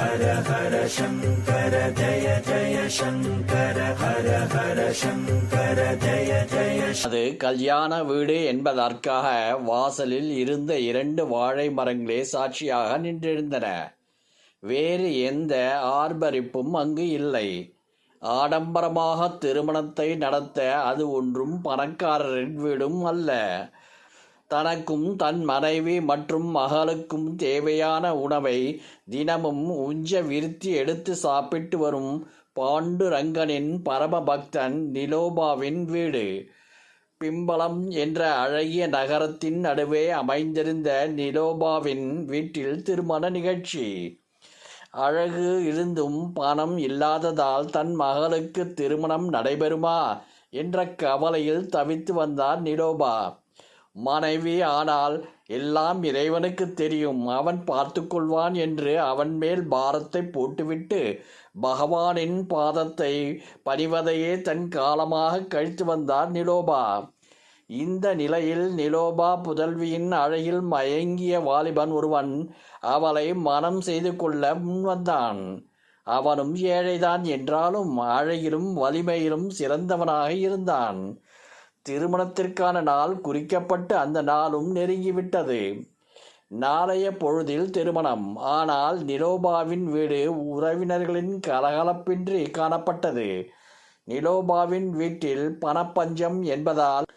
ஹர ஹர சங்கர ஜய ஜய சங்கர ஹர ஹர சங்கர ஜய ஜய அது கல்யாண வீடு என்பதற்காக வாசலில் இருந்த இரண்டு வாழை மரங்களே சாட்சியாக நின்றிருந்தன. வேறு எந்த ஆர்ப்பரிப்பும் அங்கு இல்லை. ஆடம்பரமாக திருமணத்தை நடத்த அது ஒன்றும் பணக்காரரின் வீடும் அல்ல. தனக்கும் தன் மனைவி மற்றும் மகளுக்கும் தேவையான உணவை தினமும் உஞ்ச விருத்தி எடுத்து சாப்பிட்டு வரும் பாண்டுரங்கனின் பரமபக்தன் நிலோபாவின் வீடு. பிம்பளம் என்ற அழகிய நகரத்தின் நடுவே அமைந்திருந்த நிலோபாவின் வீட்டில் திருமண நிகழ்ச்சி. அழகு இருந்தும் பணம் இல்லாததால் தன் மகளுக்கு திருமணம் நடைபெறுமா? என்ற கவலையில் தவித்து வந்தார் நிலோபா. மனைவி ஆனால் எல்லாம் இறைவனுக்கு தெரியும். அவன் பார்த்து கொள்வான் என்று அவன் மேல் பாரத்தை போட்டுவிட்டு பகவானின் பாதத்தை பணிவதையே தன் காலமாக கழித்து வந்தார் நிலோபா. இந்த நிலையில் நிலோபா புதல்வியின் அழகில் மயங்கிய வாலிபன் ஒருவன் அவளை மனம் செய்து கொள்ள முன்வந்தான் அவனும் ஏழைதான் என்றாலும் அழகிலும் வலிமையிலும் சிறந்தவனாக இருந்தான். திருமணத்திற்கான நாள் குறிக்கப்பட்டு அந்த நாளும் நெருங்கிவிட்டது. நாளைய பொழுதில் திருமணம். ஆனால் நிலோபாவின் வீடு உறவினர்களின் கலகலப்பின்றி காணப்பட்டது. நிலோபாவின் வீட்டில் பணப்பஞ்சம் என்பதால்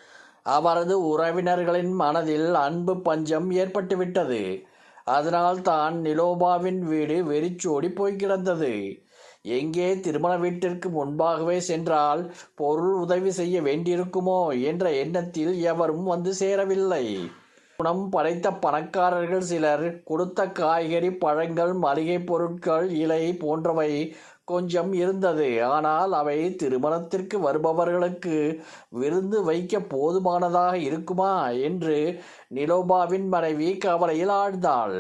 அவரது உறவினர்களின் மனதில் அன்பு பஞ்சம் ஏற்பட்டுவிட்டது. அதனால் தான் நிலோபாவின் வீடு வெறிச்சோடி போய் கிடந்தது. எங்கே திருமண வீட்டிற்கு முன்பாகவே சென்றால் பொருள் உதவி செய்ய வேண்டியிருக்குமோ என்ற எண்ணத்தில் எவரும் வந்து சேரவில்லை. குணம் படைத்த பணக்காரர்கள் சிலர் கொடுத்த காய்கறி பழங்கள் மளிகை பொருட்கள் இலை போன்றவை கொஞ்சம் இருந்தது. ஆனால் அவை திருமணத்திற்கு வருபவர்களுக்கு விருந்து வைக்க போதுமானதாக இருக்குமா? என்று நிலோபாவின் மனைவி கவலையில் ஆழ்ந்தாள்.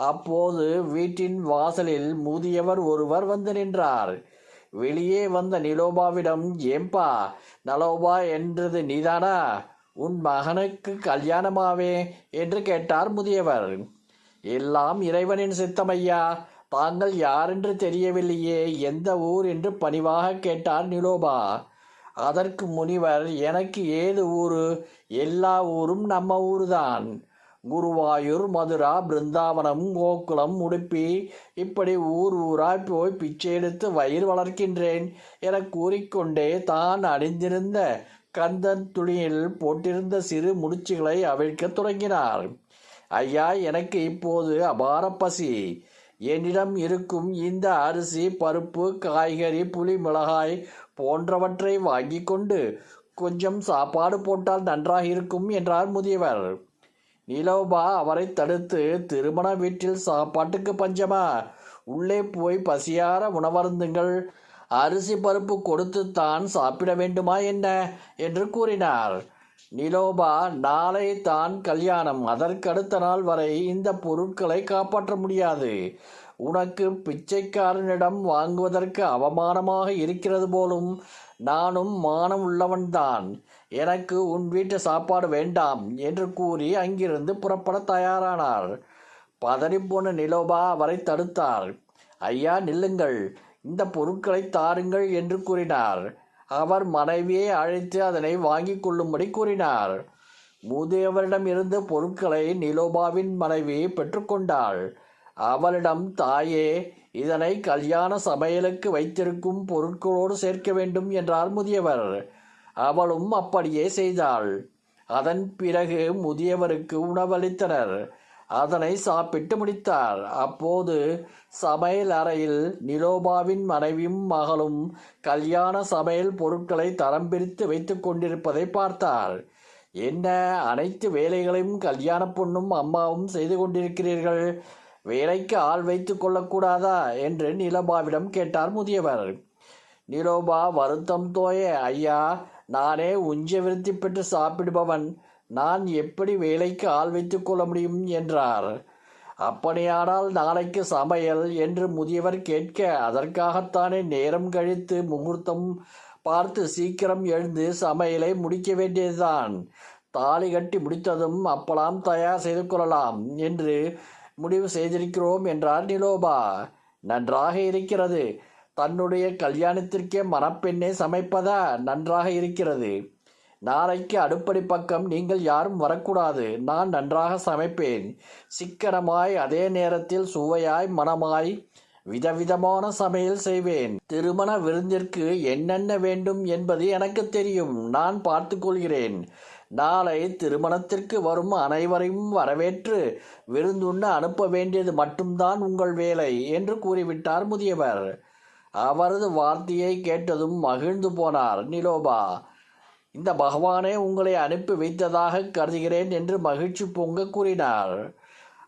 அப்போது வீட்டின் வாசலில் முதியவர் ஒருவர் வந்து நின்றார். வெளியே வந்த நிலோபாவிடம் ஏம்பா நலோபா என்றது நீதானா? உன் மகனுக்கு கல்யாணமாவே? என்று கேட்டார் முதியவர். எல்லாம் இறைவனின் சித்தமையா? தாங்கள் யாரென்று தெரியவில்லையே எந்த ஊர்? என்று பணிவாக கேட்டார் நிலோபா. அதற்கு முனிவர் எனக்கு ஏது ஊரு? எல்லா ஊரும் நம்ம ஊர்தான். குருவாயூர் மதுரா பிருந்தாவனம் கோகுலம் உடுப்பி. இப்படி ஊர் ஊராய் போய் பிச்சை எடுத்து வயிறு வளர்க்கின்றேன் என கூறிக்கொண்டே தான் அணிந்திருந்த கந்தன் துணியில் போட்டிருந்த சிறு முடிச்சுகளை அவிழ்க்கத் தொடங்கினார். ஐயா எனக்கு இப்போது அபார பசி. என்னிடம் இருக்கும் இந்த அரிசி பருப்பு காய்கறி புளி மிளகாய் போன்றவற்றை வாங்கி கொண்டு கொஞ்சம் சாப்பாடு போட்டால் நன்றாக இருக்கும் என்றார் முதியவர். நிலோபா அவரை தடுத்து திருமண வீட்டில் சாப்பாட்டுக்கு பஞ்சமா? உள்ளே போய் பசியார உணவருந்துங்கள். அரிசி பருப்பு கொடுத்து தான் சாப்பிட வேண்டுமா என்ன? என்று கூறினார். நிலோபா நாளை தான் கல்யாணம். அதற்கடுத்த நாள் வரை இந்த பொருட்களை காப்பாற்ற முடியாது. உனக்கு பிச்சைக்காரனிடம் வாங்குவதற்கு அவமானமாக இருக்கிறது போலும் நானும் மானம் உள்ளவன்தான். எனக்கு உன் வீட்டு சாப்பாடு வேண்டாம் என்று கூறி அங்கிருந்து புறப்பட தயாரானார். பதறிப்போன நிலோபா அவரை தடுத்தார். ஐயா நில்லுங்கள். இந்த பொருட்களை தாருங்கள் என்று கூறினார். அவர் மனைவியை அழைத்து அதனை வாங்கி கொள்ளும்படி கூறினார். முதியவரிடம் இருந்து பொருட்களை நிலோபாவின் மனைவி பெற்றுக்கொண்டாள் அவளிடம் தாயே இதனை கல்யாண சமையலுக்கு வைத்திருக்கும் பொருட்களோடு சேர்க்க வேண்டும் என்றார் முதியவர். அவளும் அப்படியே செய்தாள். அதன் பிறகு முதியவருக்கு உணவளித்தனர். அதனை சாப்பிட்டு முடித்தார். அப்போது சமையல் அறையில் நிலோபாவின் மனைவியும் மகளும் கல்யாண சமையல் பொருட்களை தரம் பிரித்து வைத்து கொண்டிருப்பதை பார்த்தார் என்ன அனைத்து வேலைகளையும் கல்யாண பொண்ணும் அம்மாவும் செய்து கொண்டிருக்கிறீர்கள்? வேலைக்கு ஆள் வைத்து கொள்ளக்கூடாதா என்று நிலோபாவிடம் கேட்டார் முதியவர். நிலோபா வருத்தம் தோய ஐயா நானே உஞ்ச விருத்தி பெற்று சாப்பிடுபவன். நான் எப்படி வேலைக்கு ஆள் வைத்துக் கொள்ள முடியும் என்றார். அப்படியானால் நாளைக்கு சமையல் என்று முதியவர் கேட்க அதற்காகத்தானே நேரம் கழித்து முகூர்த்தம் பார்த்து சீக்கிரம் எழுந்து சமையலை முடிக்க வேண்டியதுதான். தாலி கட்டி முடித்ததும் அப்பலாம் தயார் செய்து கொள்ளலாம் என்று முடிவு செய்திருக்கிறோம் என்றார் நிலோபா. நன்றாக இருக்கிறது. தன்னுடைய கல்யாணத்திற்கே மணப்பெண்ணே சமைப்பதா நன்றாக இருக்கிறது. நாளைக்கு அடுப்படி பக்கம் நீங்கள் யாரும் வரக்கூடாது. நான் நன்றாக சமைப்பேன். சிக்கனமாய் அதே நேரத்தில் சுவையாய் மனமாய் விதவிதமான சமையல் செய்வேன். திருமண விருந்திற்கு என்னென்ன வேண்டும் என்பது எனக்கு தெரியும். நான் பார்த்து கொள்கிறேன். நாளை திருமணத்திற்கு வரும் அனைவரையும் வரவேற்று விருந்துண்ண அனுப்ப வேண்டியது மட்டும்தான் உங்கள் வேலை என்று கூறிவிட்டார் முதியவர். அவரது வார்த்தையை கேட்டதும் மகிழ்ந்து போனார் நிலோபா. இந்த பகவானே உங்களை அனுப்பி வைத்ததாக கருதுகிறேன் என்று மகிழ்ச்சி பொங்க கூறினார்.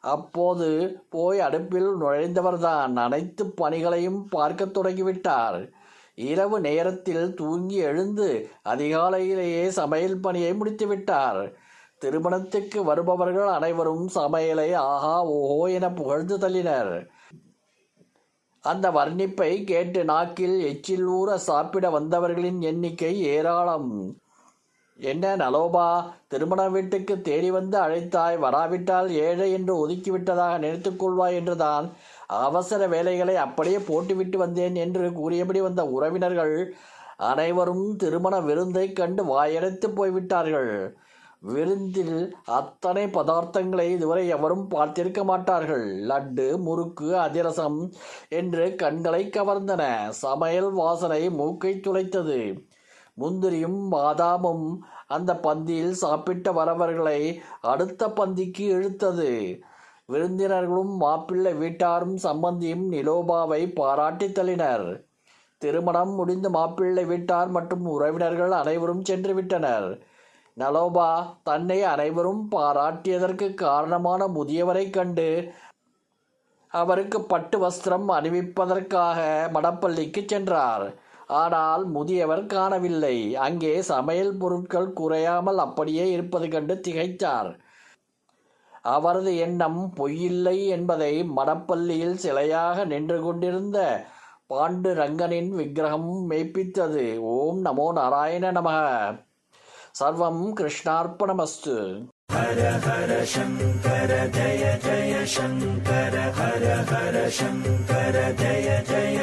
அப்போது போய் அடுப்பில் நுழைந்தவர்தான். அனைத்து பணிகளையும் பார்க்கத் தொடங்கிவிட்டார். இரவு நேரத்தில் தூங்கி எழுந்து அதிகாலையிலேயே சமையல் பணியை முடித்துவிட்டார். திருமணத்துக்கு வருபவர்கள் அனைவரும் சமையலை ஆஹா ஓஹோ என புகழ்ந்து தள்ளினர். அந்த வர்ணிப்பை கேட்டு நாக்கில் எச்சில் ஊற சாப்பிட வந்தவர்களின் எண்ணிக்கை ஏராளம். என்ன நலோபா? திருமண வீட்டுக்கு தேடி வந்து அழைத்தாய் வராவிட்டால் ஏழை என்று ஒதுக்கிவிட்டதாக நினைத்துக்கொள்வாய் என்றுதான். அவசர வேலைகளை அப்படியே போட்டுவிட்டு வந்தேன் என்று கூறியபடி வந்த உறவினர்கள் அனைவரும் திருமண விருந்தை கண்டு வாயடைத்து போய்விட்டார்கள். விருந்தில் அத்தனை பதார்த்தங்களை இதுவரை எவரும் பார்த்திருக்க மாட்டார்கள். லட்டு முறுக்கு அதிரசம் என்று கண்களை கவர்ந்தன. சமையல் வாசனை மூக்கை துளைத்தது. முந்திரியும் பாதாமும் அந்த பந்தியில் சாப்பிட்ட வரவர்களை அடுத்த பந்திக்கு இழுத்தது. விருந்தினர்களும் மாப்பிள்ளை வீட்டாரும் சம்பந்தியும் நிலோபாவை பாராட்டி தள்ளினர். திருமணம் முடிந்து மாப்பிள்ளை வீட்டார் மற்றும் உறவினர்கள் அனைவரும் சென்று விட்டனர். நலோபா தன்னை அனைவரும் பாராட்டியதற்கு காரணமான முதியவரைக் கண்டு அவருக்கு பட்டு வஸ்திரம் அணிவிப்பதற்காக மடப்பள்ளிக்கு சென்றார். ஆனால் முதியவர் காணவில்லை. அங்கே சமையல் பொருட்கள் குறையாமல் அப்படியே இருப்பது கண்டு திகைத்தார். அவரது எண்ணம் பொய்யில்லை என்பதை மடப்பள்ளியில் சிலையாக நின்று கொண்டிருந்த பாண்டு ரங்கனின் விக்கிரகம் மெய்ப்பித்தது. ஓம் நமோ நாராயண நமக. சர்வம் கிருஷ்ணார்ப்பணமஸ்து. ஹர ஹர சங்கர ஜய ஜய சங்கர ஹர ஹர சங்கர ஜய ஜய